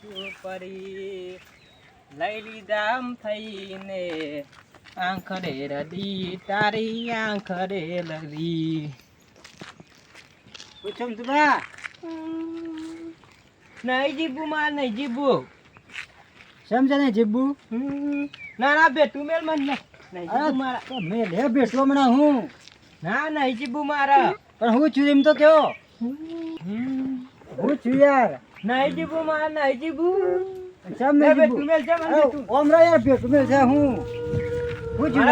પરી લઈ લીધા આમ થઈને. આંખરે રડી તારી આંખરે લડી. પૂછમ ને તું બા. નહીં જીબુ માં નહીં જીબુ સમજે ને જીબુ. ના ના બેટું મેલ મન. જીબુ મારા. તો મેં લે બેઠો હમણાં હું? ના નહીં જીબુ મારા. પણ હું છું એમ તો કયો. હું છું યાર. નહીં જીબુ મારા નહીં જીબુ. શેમ લે નહીં મેલ છે યાર મેં છે હું. હું છું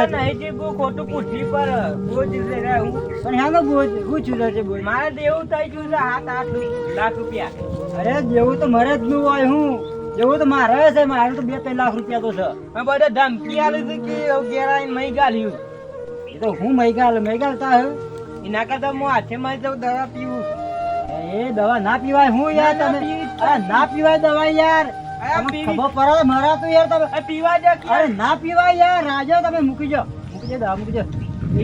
ખોટું પૂછી પર બોજ લઈ હું. પણ બોલ હું છું લે બોલ મારે દેવું થઈ ગયું છે સાત આઠ લાખ રૂપિયા. અરે જેવું તો મારે જ નું હોય હું. જેવું તો મારે છે મારે તો બે ત્રણ લાખ રૂપિયા તો છે. મેં બધા ધમકી આલી હતી કે આવીને મહી ગાલ્યું. એ તો હું મૈગાલ મૈગાલ ગાલતા હે. એના કરતા હું હાથે મારી જાઉં દવા પીવું. એ દવા ના પીવાય હું યાર તમે. ના પીવાય દવા યાર. ખબર પડે મારા તો યાર તમે. પીવા જા અરે ના પીવાય યાર રાજા તમે મૂકી જાઓ. મૂકી જાઓ દવા મૂકી જાઓ.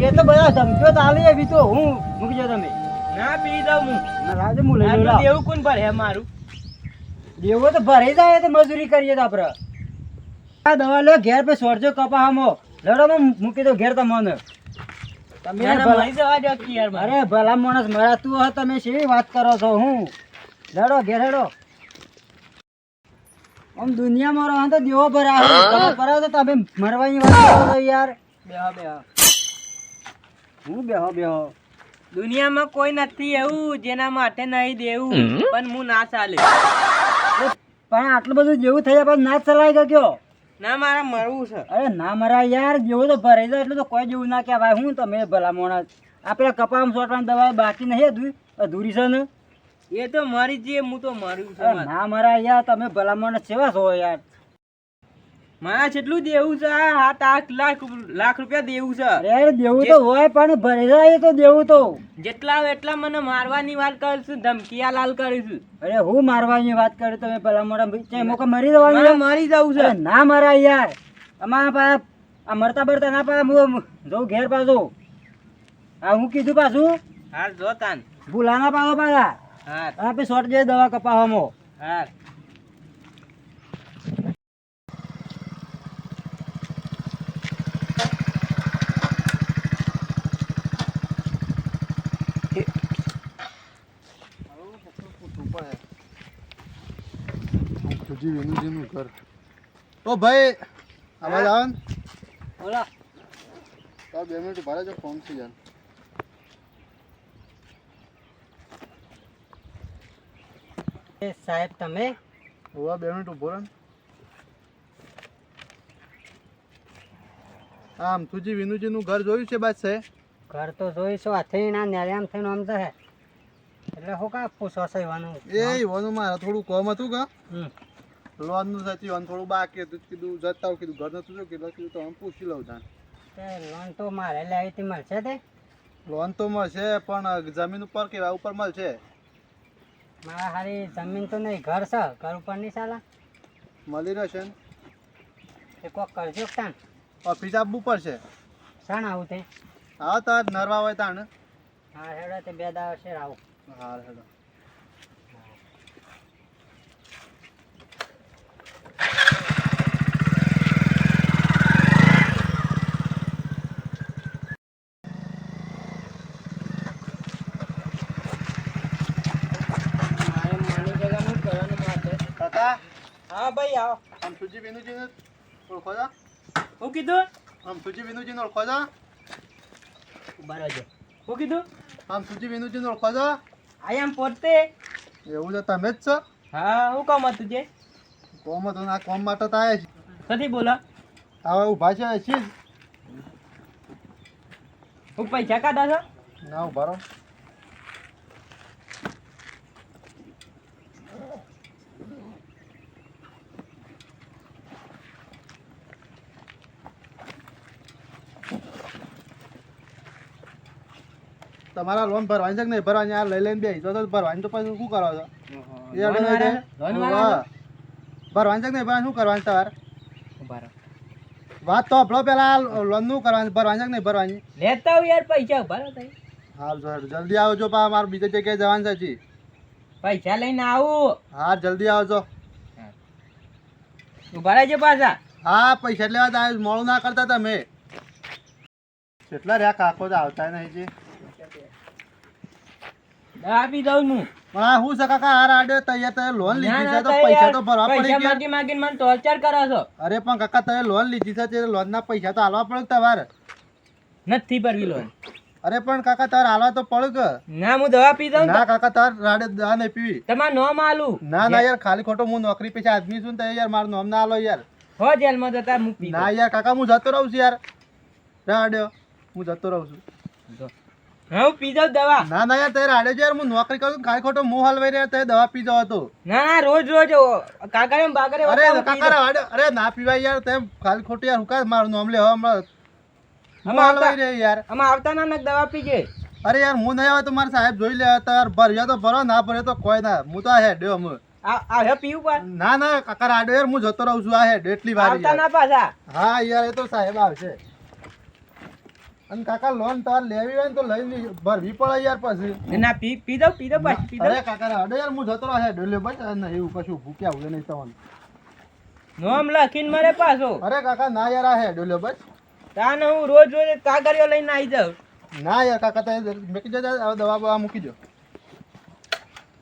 એ તો બધા ધમકીઓ તાલી એવી તો હું મૂકી જાઓ તમે. ના પી દઉં હું. રાજા હું લઈ લઉં તો કોણ ભરે મારું? દેવો તો ભરાઈ જાય તો મજૂરી કરીએ તો આપણે આ દવા લો ઘેર પે સોરજો કપાહામો. લડો મૂકી દો ઘેર તમને. તમે દો અરે ભલા માણસ મારા તું તમે શી વાત કરો છો હું? લડો ઘેર હેડો આમ દુનિયામાં રહો તો દેવો ભરા તમે ભરાવો તો તમે મરવાની વાત કરો યાર. બેહો બેહો. હું બેહો બેહો. દુનિયામાં કોઈ નથી એવું જેના માટે નહીં દેવું પણ હું ના ચાલે. પણ આટલું બધું જેવું થઈ પછી ના ચલાય ચલાવી ગયો ના મારા મરવું છે. અરે ના મરા યાર જેવું તો ભરાઈ જાય એટલે તો કોઈ જેવું ના કહેવાય. હું તમે ભલા મોણા આપણે કપામ સોટવાની દવા બાકી નહીં અધૂ- અધૂરી છે ને? એ તો મારી જે હું તો મારું છે. ના મારા યાર તમે ભલામણ સેવા છો યાર. મારા જેટલું દેવું છે આ સાત આઠ લાખ લાખ રૂપિયા દેવું છે. અરે દેવું તો હોય પણ ભરેલા એ તો દેવું તો. જેટલા એટલા મને મારવાની વાત કરીશું ધમકીયા લાલ કરીશું અરે હું મારવાની વાત કરું તમે મોટા ભાઈ મોકો મરી જવાનું મારે છે? મરી જવું છે. ના મારા યાર. અમારા પા આ મરતા બરતા ના પા હું જઉં ઘેર પાછું. હા હું કીધું પાછું? હા જો તાન ભૂલાના પાછો પાછા. હાર. આપે શોર્ટ જે દવા કપાવામાં હાર. સુજી વિનુજીનું ઘર ઓ ભાઈ અવાજ આવે ને? બોલા. તો બે મિનિટ ઊભા રહેજો ફોનથી યાર. સાહેબ તમે? હોવા બે મિનિટ ઊભો રહે ને. આમ સુજી વિનુજીનું ઘર જોયું છે બાદ ઘર તો જોઈશું હાથે ના નેરામ આમ થઈને આમ તો હે એટલે હું કા પૂછો છો એવાનું એ ઈવાનું મારે થોડું કોમ હતું કા. લોનનું થતી ઈવાનું થોડું બાકી હતું કીધું જતા આવું કીધું ઘર નતું જો કીધું કીધું તમે પૂછી લઉં જાણ. લોન તો મારે લાવી હતી મળશે તે? લોન તો મળશે પણ જમીન ઉપર કેવા ઉપર મળશે? મારા હારી જમીન તો નહીં ઘર છે ઘર ઉપર નહીં ચાલે. મળી રહેશે ને? કોક કરજો તાણ. ઓફિસ આપવું પડશે. શાણ આવું તે. હા તાર નરવા હોય તાણ. હા હેડો તે બે દાવ છે આવું હા હેડો મારે માની જગાનું કરવાનું માટે કાકા હા ભાઈ આવો આમ સુજી વિનુજીને ઓળખો છો હું કીધું આમ સુજી વિનુજીને ઓળખો છો ઊભા રહેજો હું કીધું આમ સુજી વિનુજીને ઓળખો છો આઈ એમ પોતે એવું છે તમે જ છો હા હું કામ હતું જે કોમ હતું આ કોમ માટે તો આવ્યા છે કથી બોલો હવે ઊભા છે છીએ હું પૈસા કાઢા છો ના ઊભા રહો તમારા લોન ભરવાની છે કે નહીં ભરવાની? આ લઈ લઈને બે તો ભરવાની તો પછી શું કરો છો. ભરવાની? છે કે નહીં ભરવાની? શું કરવાની તમારે વાત તો આપણો પેલા લોનનું કરવાની ભરવાની છે કે નહીં ભરવાની? લેતા આવું યાર પૈસા ભરો હાલ સર જલ્દી આવજો પા મારે બીજી જગ્યાએ જવાનું છે હજી. પૈસા લઈને આવું. હા જલ્દી આવજો. ઊભા રહેજો પાછા. હા પૈસા લેવા મોડું ના કરતા તમે. કેટલા રહ્યા? કાકો તો આવતા નહીં છે આપી દઉં હું. પણ આ શું છે કાકા હાર આડે તૈયાર તૈયાર લોન લીધી છે તો પૈસા તો ભરવા પડી ગયા. માગી માગીને મને ટોર્ચર કરો છો. અરે પણ કાકા તમે લોન લીધી છે તે લોન ના પૈસા તો આલવા પડે તમારે. નથી ભરવી લોન. અરે પણ કાકા તાર હાલવા તો પડે કે? ના હું દવા પી દઉં ના. કાકા તાર રાડે દવા નહીં પીવી. તમાર નામ આલું. ના ના યાર ખાલી ખોટો હું નોકરી પૈસા આદમી છું ને યાર મારું નામ ના આલો યાર. હો જેલમાં જતા હું પી ના યાર કાકા હું જતો રહું છું યાર. રાડ્યો હું જતો રહું છું. હા હું પી દઉં દવા. ના ના યાર તે રાડે છે યાર હું નોકરી કરું ખાલી ખોટો હું હલવાઈ રહ્યા તે દવા પી જાવ હતો ના ના રોજ રોજ કાકારે બાગરે અરે કાકા અરે ના પીવાય યાર તેમ ખાલી ખોટું યાર હું મારું નામ લે હમણાં આમાં હલવાઈ રહ્યા યાર. અમે આવતા ના દવા પીજે અરે યાર હું નહીં આવે તો મારા સાહેબ જોઈ લે તાર ભર્યા તો ભરો ના ભરે તો કોઈ ના. હું તો આ હેડ્યો અમે ના ના કાકા રાડે યાર હું જતો રહું છું આ હેડ એટલી વાર આવતા ના પાછા. હા યાર એ તો સાહેબ આવશે. અને કાકા લોન તાર લેવી હોય ને તો લઈ ભરવી પડે યાર પછી. ના પી પી દો પી દો બસ પી અરે દઉં કાકા અડે યાર હું જતો રહે ડોલે બસ અને એવું કશું ભૂક્યા હોય નહીં તમને નોમ લખીને મારે પાછો. અરે કાકા ના યાર આ હે ડોલે બસ તાન હું રોજ રોજ કાગળિયો લઈને આવી જાઉં. ના યાર કાકા તમે મૂકી દો હવે દવા બવા મૂકી દો.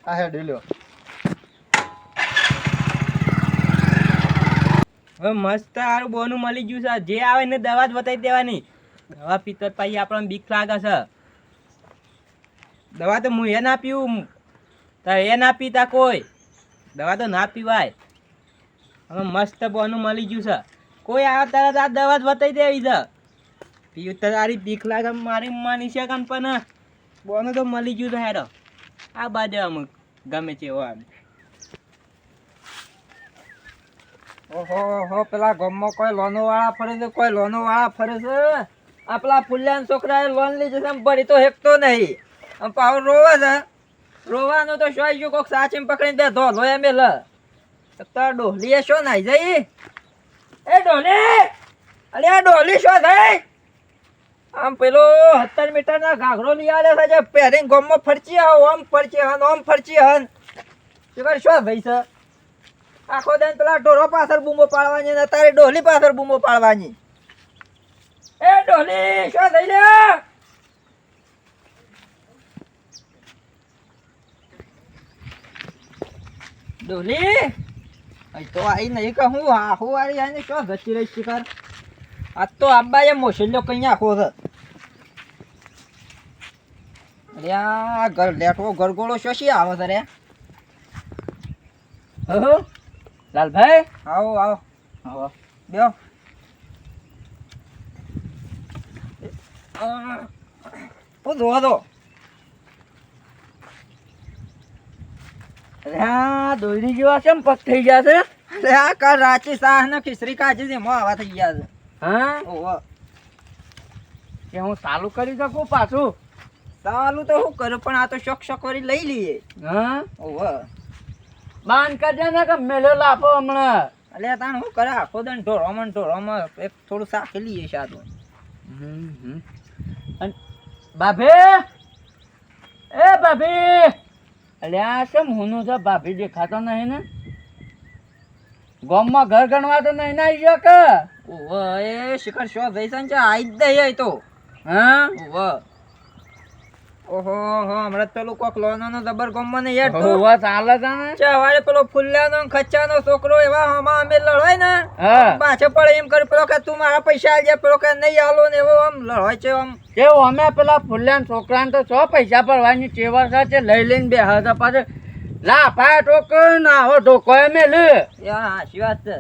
આ હે ડોલ્યો. હવે મસ્ત સારું બોનું મળી ગયું છે. જે આવે ને દવા જ બતાવી દેવાની. દવા પીતો પછી આપણને બીક લાગે છે. દવા તો હું એ ના પીવું. એ ના પીતા કોઈ. દવા તો ના પીવાય. હવે મસ્ત બોનું મળી ગયું છે. કોઈ આ તરત આ દવા જ વતાવી દેવી છે. પીવું તો તારી બીક લાગે, મારી માની છે ને પણ બોનું તો મળી ગયું છે હેરો આ બાજુ અમુક ગમે છે એવો. ઓહો ઓહો, પેલા ગમમાં કોઈ લોનો વાળા ફરે છે, કોઈ લોનો વાળા ફરે છે. આ પેલા છોકરાએ લોન લીધી છે ભરી તો હેકતો નહીં. આમ પાવ રોવે છે. રોવાનું તો શું ગયું, કોક સાચીને પકડીને બે ધો લોયા મેલ તો ડોહલીએ શું નાઈ જઈ? એ ડોલી અરે આ ડોલી શું થઈ? આમ પેલો સત્તર મીટરના ઘાઘરો લઈ આવે છે પહેરીને ગોમમાં ફરચી આવો, આમ ફરચી હન, આમ ફરચી હન. શું શું ભાઈ છે? આખો દેન પેલા ઢોરો પાછળ બૂમો પાડવાની ને તારી ડોહલી પાછળ બૂમો પાડવાની. એ ડોલી શું થઈ લે ડોલી? અહીં તો આઈ નહીં કે હું આહુ વાળી આઈને શું જતી રહી શિકાર? આજ તો આબ્બા એ મોસલ્યો કઈ આખો છે. અરે આ ઘર લેટવો ગરગોળો શોશી આવે છે રે? હો. લાલભાઈ? આવો આવો. આવો. બેહો. હું દો દોરી જેવા છે પગ થઈ ગયા છે. અરે આ કાલ રાચી સાહ ને ખીચડી કાચી છે આવા થઈ ગયા છે. હા? ઓહો કે હું ચાલુ કરી શકું પાછું? ચાલુ તો હું કરું પણ આ તો શોખ શોખ કરી લઈ લઈએ. હા? ઓહો બાંધ કરજે ને કે મેળો લાપો હમણાં. અલે તાણ કરે? આખો દન ઢોરોમાં ને ઢોરોમાં એક થોડું સાખી લઈએ સાદું ભાભી એ ભાભી અલ્યા કેમ હુનું છે? ભાભી દેખાતો નહીં ને? ગામમાં ઘર ગણવા તો નહીં ના આવી કે ઓહો એ શિખર શો જઈશન છે આઈ જ દઈએ તો. હા? ઓહો ઓહો હો હમણાં પેલું કોક લોનો નો જબર ગમમાં ને યાર હોવા ચાલે છે ને? છે હવારે પેલો ફુલ્લાનો ખચ્ચાનો છોકરો એવા હમા અમે લડાય ને પાછો પડે એમ કરી પેલો કે તું મારા પૈસા આલજે પેલો કે નહીં આલો ને એવો આમ લડાય છે આમ. કેવો અમે પેલા ફુલ્લાન છોકરાને તો સો પૈસા ભરવાની ચેવર સાથે લઈ લઈને બે હતા પાછળ લા પાય ના હો ટોકો એ લે. યાર હાચી વાત છે.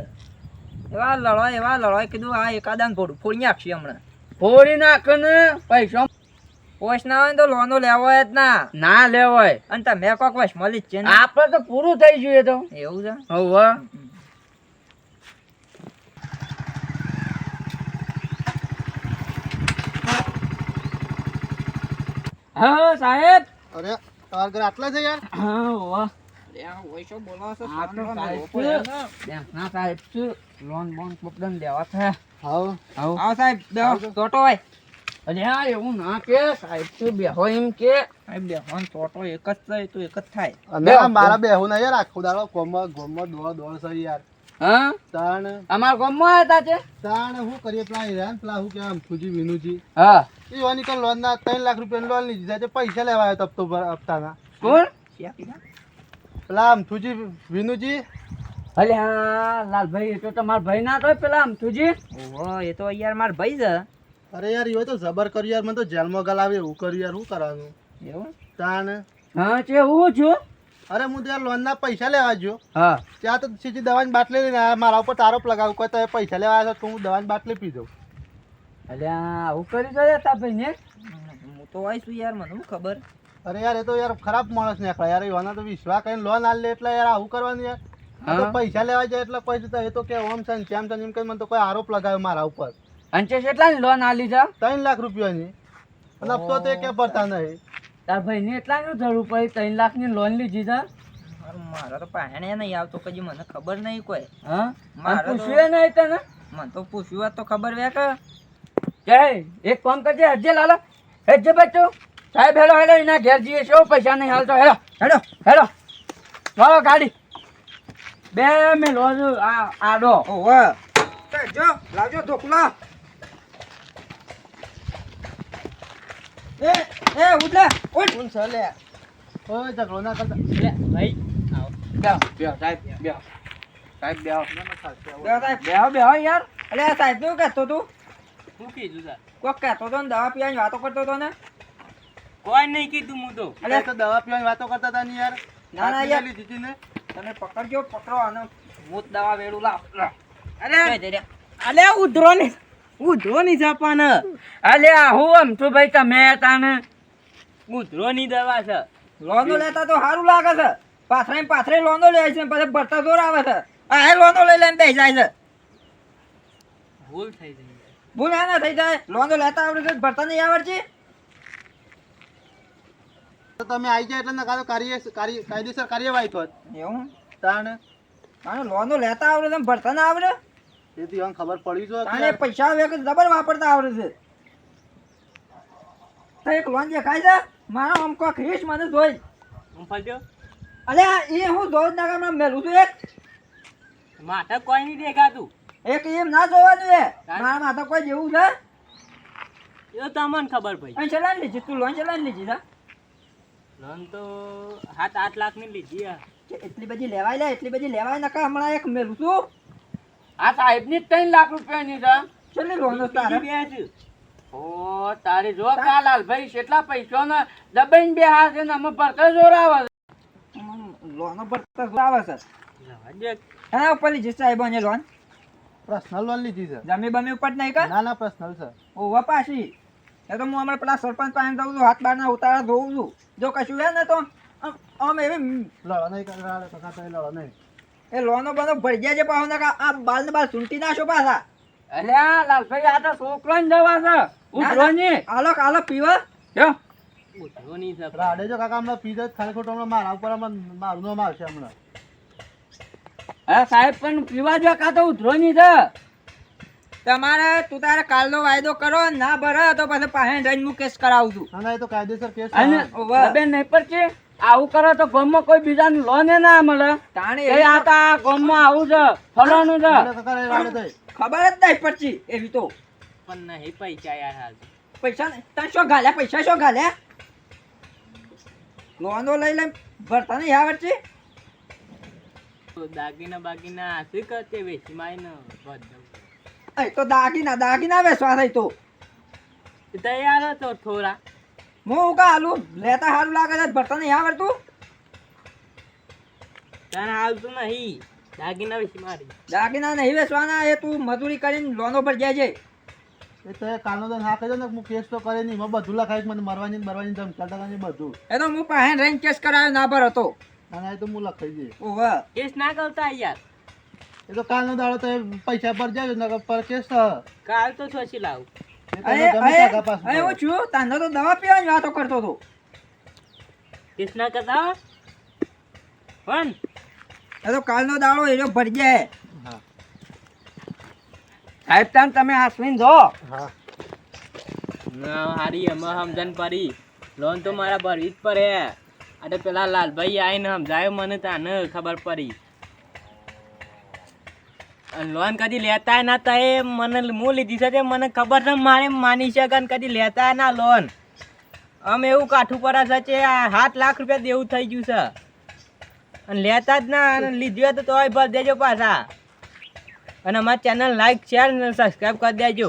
એવા લડાય એવા લડાય કીધું આ એકાદાન ફોડું ફોડી નાખશે હમણાં. ફોડી નાખ ને પૈસા પોસ ના હોય તો લોનો લેવાય જ ના. ના લેવાય. અને તમે કોક વશ મળી છે ને? તો પૂરું થઈ ગયું તો. એવું છે? હવે હા સાહેબ. અરે તમારા ઘર આટલા છે યાર? હા વાહ બોલો છો આ તો સાહેબ છે. બેંકના સાહેબ છે. લોન બોન લેવા છે. આવો સાહેબ ટોટો હોય. અરે હા એવું ના કે સાહેબ તું બેહો એમ કે. સાહેબ બેહો ને એક જ થાય તો એક જ થાય. મારા બેહું. ના યાર આખો દાડો ગોમ ગોમમાં દોડ દોડ છે યાર. હા? તાણ અમારા ગામમાં હતા છે તાણ શું કરીએ પેલા હેરાન પેલા શું કહેવાય ફૂજી વિનુજી હા. એ વાની કઈ લોન ના ત્રણ લાખ રૂપિયા લોન લીધી છે પૈસા લેવા આવ્યો તપતો ભર- હપ્તાના. કોણ? પેલા આમ થુજી વિનુજી અલે હા લાલભાઈ એ તો તમારા ભાઈ ના તો પેલા આમ તુજી ઓહો એ તો યાર માર ભાઈ છે. અરે યાર એ તો જબર કર્યું યાર મને તો જેલમાં ગલાવે એવું કર્યું યાર શું કરવાનું? એવું? તાણ હા છે હું છું? અરે હું ત્યાં લોન ના પૈસા લેવા જો હા. ત્યાં તો સીધી દવાની બાટલી લઈને મારા ઉપર આરોપ લગાવું કોઈ તમે પૈસા લેવા આવ્યા તો હું દવાની બાટલી પી દઉં. એટલે આવું કરી દો તા ભાઈ ને હું તો આવીશું યાર મને શું ખબર? અરે યાર એ તો યાર ખરાબ માણસ નીકળે યાર એવાના તો વિશ્વાસ કરીને લોન આલે એટલે યાર આવું કરવાનું યાર. તો પૈસા લેવા જાય એટલે પૈસા એ તો કે ઓમ છે ને ચેમ છે એમ કરીને મને તો કોઈ આરોપ લગાવ્યો મારા ઉપર. અંચે કેટલાની લોન આલી છે ત્રણ લાખ રૂપિયાની. અને હપ્તો તો કે ભરતા નહીં. તાર ભાઈ ને એટલાનું જરૂર પડી ત્રણ લાખની લોન લીધી છે મારું- મારા તો પાહણે નહીં આવતો કદી મને ખબર નહીં કોઈ. હા? મારે પૂછ્યું નહીં તને? મને તો પૂછ્યું વાત તો ખબર વે કે. જય એક કામ કરજે હજે લાલા. હજે બચ્ચો. સાહેબ હેલો હેલો એના ઘેર જઈએ છો પૈસા નહીં હાલતો. હેલો હેલો હેલો લાવો ગાડી. બે મેં લોજ આ આડો. ઓહો જો લાવજો ઢોકલા. એ એ ઉઠ ઉઠ. કોણ છે લે. ઓય ઝઘડો ના કરતા. લે ભાઈ આવો. બેહો બેહો સાહેબ બેહો. સાહેબ બેહો. બેહો સાહેબ. બેહો બેહો યાર. અલે સાહેબ શું કહેતો તું? શું કીધું તાર કોક કહેતો તો ને દવા પીવાની વાતો કરતો તો ને? કોઈ નહીં કીધું હું તો. અરે તો દવા પીવાની વાતો કરતા હતા ને યાર. ના, ના, યાર. લીધી ને. તમે પકડજો પકડો અને ભૂત દવા વેડું લાવ. અરે. અલે ઉધરો ની. ઉધરો ની જાપાન. અલે આ હું આમ તો ભાઈ તમે તાને ઉધરો ની દવા છે. લોનો લેતા તો સારું લાગે છે. પાથરે ને પાથરે લોનો લે છે પછી ભરતા જોર આવે છે. આ લોનો લઈ લઈને બેસી જાય છે. ભૂલ થઈ જાય ભૂલ ના થઈ જાય? લોનો લેતા આવડે છે ભરતા નહીં આવડતી? તો તમે આવી જાય એટલે કાં તો કાર્ય કાર્ય- કાયદેસર કાર્યવાહી થોત એવું? તાણ. લોનો લેતા આવડે છે ને ભરતા ના આવડે? એથી હવે ખબર પડી જો તાણે પૈસા આવે જબર વાપરતા આવડે છે? તો એક લોન દેખાય છે? મારો આમ કોક રીસ મને જોઈ હું ફરજો. અલે એ હું દોડ નાગામાં મેલું છું એક. માથે કોઈ નહીં દેખાતું. એક એમ ના જોવાનું એ. મારા માથે કોઈ જેવું છે? એ તમને ખબર પડી. અહીં ચલાવી લીધી તું લોન ચલાવી લીધી છે લોન તો સાત આઠ લાખની લીધી એટલી બધી લેવાય લે એટલી બધી લેવાય નકા હમણાં એક મેલું છું આ સાહેબની ત્રણ લાખ રૂપિયા ની છે ચલી લોનો તારે ઓ તારે જો કાલાલ ભાઈ કેટલા પૈસો ને દબાઈને બે હાથ ને અમે ભરતા જોર આવે લોનો ભરતા શું આવે છે હા પેલી જે સાહેબ ને લોન પર્સનલ લોન લીધી છે જમી બમી ઉપર નહીં કા ના ના પર્સનલ છે ઓ પાછી એ તો હું હમણાં પેલા સરપંચ પાસે જાઉં છું હાથ બારના ઉતારા જોઉં છું જો કશું હે ને તો આમ- એવી લડો નહીં કરવા લડો નહીં એ લોનો બનો ભરજ્યા છે પાછો નકા આ બાલ ને બાલ સુંટી નાખો પાછા. અલે આ લાલભાઈ આ તો છોકરો ને જવા છે. ઉતરો ની આલો આલો પીવા. જો. ની છે રાડે જો કાકા હમણાં પીધો ખાલી ખોટો હમણાં મારા ઉપર હમણાં મારું નામ આવશે હમણાં. હા સાહેબ પણ પીવા જો કા તો ઉધરો ની છે. તમારે તું તારે કાલનો વાયદો કરો ના ભરા તો પછી પાસે જઈને હું કેસ કરાવું છું. ના ના એ તો કાયદેસર કેસ. બેન નહીં પડશે આવું કરે તો ગામમાં કોઈ બીજાનું લોન એ ના મળે. તાણે એ આ તો આ ગામમાં આવું છે ફલાણું છે. ખબર જ નહીં પડતી એવી તો. પણ નહીં પૈસા યાર હાલ. પૈસા. તને શું ગાલ્યા પૈસા શું ગાલ્યા લોનો લઈ લઈને ભરતા નહીં આવડતી દાગીના બાગીના શું કરતે વેચી માય ને બધું. એ તો દાગીના દાગીના વેચવા થઈ તો. તૈયાર હતો થોડા. હું કા હાલું? લેતા સારું લાગે છે ભરતા નહીં આવડતું તને આવતું નહીં. દાગીના વેચી મારી. દાગીના નહીં વેચવાના એ તું મજૂરી કરીને લોનો પર જાય છે એ તો કાનો કાલનો તો હા કહેજો ને હું કેસ તો કરે નહીં. મેં બધું લખાય મને મરવાની ને મરવાની ધમકી ટકાની બધું. એ તો હું પાસે રહીને કેસ કરાયો ના ભર હતો ના ના એ તો હું લખાઈ દઈએ ઓહ કેસ ના કરતા યાર. એ તો કાલનો દાડો તો પૈસા પર જાય ને પર કેસ તો કાલ તો છોછી લાવું. અરે હું છું તો દવા પીવાની વાતો કરતો હતો. કૃષ્ણ કથા? પણ એ તો કાલનો દાડો એનો ભરી જાય સાહેબ તાન તમે હાસવીન જો ના હારી એમાં સમજણ પડી. લોન તો મારા ભરવી જ પડે. અરે પેલા લાલભાઈ આવીને સમજાયો મને તાને ખબર પડી. લોન કદી લેતા ના તો એ મને હું લીધી છે મને ખબર છે, મારે માની શકે ને કદી લેતા ના લોન. અમે એવું કાઠું પડે છે કે સાત લાખ રૂપિયા દેવું થઈ ગયું છે. અને લેતા જ ના અને લીધી હોય તો તોય ભર દેજો પાછા. અને અમારી ચેનલ લાઈક શેર અને સબસ્ક્રાઈબ કરી દેજો.